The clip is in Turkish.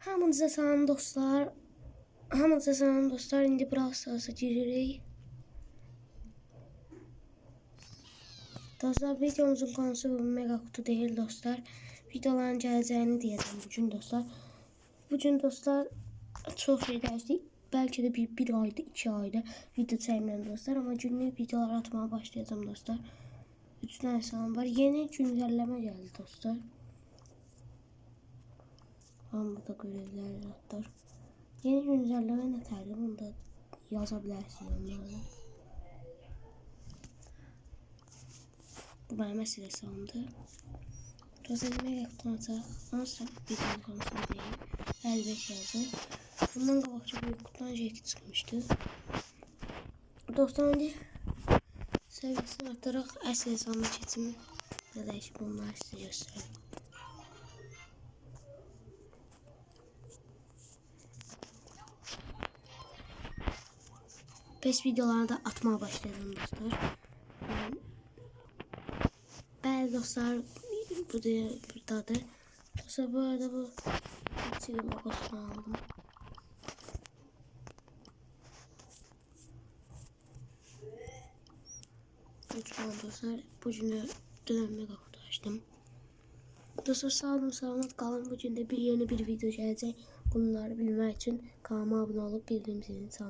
Hamınıza salam dostlar. Hamınıza salam dostlar. İndi Brawl Stars'a giririk. Dostlar videomuzun konusu bu mega kutu değil dostlar. Videoların geleceğini diyeceğim bugün dostlar. Bugün dostlar çok şey dəyişdi. Belki de bir, bir ayda, iki ayda video çəkmirəm dostlar. Ama günlük videolar atmaya başlayacağım dostlar. Üç tane var. Yeni güncelleme geldi dostlar. Burada görevler dostlar. Yeni güncelleme ne terli bunu da yazabilirsiniz onlarla. Bu sandı. Dostlar mega kutunacaq. Nasıl videonun konusunu deyim. 55 yazın. Bundan qabaqca büyük kutudan jeki çıxmışdı. Dostlar indi seviyesini arttırarak əsl hesabına keçimi və dəyişib bunları sizə göstəreyim. Pes videolarını da atmaya başladım dostlar. Yani, Bəli dostlar, bu da buradadır. Dostlar bu arada bu Çiğ logosunu aldım. Lütfen dostlar, bu dönme kapıda açtım. Dostlar sağ olun, selamat kalın. Bugün de bir yeni bir video gelecek. Bunları bilmək üçün kanalıma abunə olub bildirim zilini çalmayı